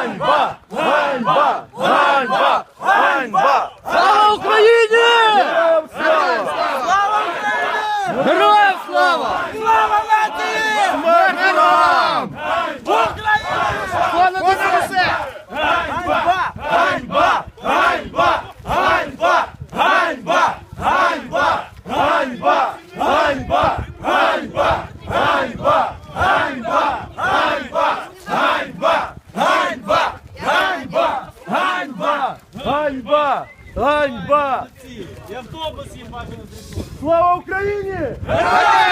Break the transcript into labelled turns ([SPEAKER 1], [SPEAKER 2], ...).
[SPEAKER 1] Ганьба!
[SPEAKER 2] Ганьба! Ганьба!
[SPEAKER 1] Ганьба! Слава Україні! Слава
[SPEAKER 2] Україні! Героям слава! Слава нації! Героям! Україна! Понад усе! Ганьба! Ганьба! Ганьба! Ганьба! Ганьба! Ганьба! Ганьба! Ганьба! Ганьба! Ганьба!
[SPEAKER 3] І автобус їм бачимо зрішли.
[SPEAKER 2] Слава Україні!
[SPEAKER 1] Героям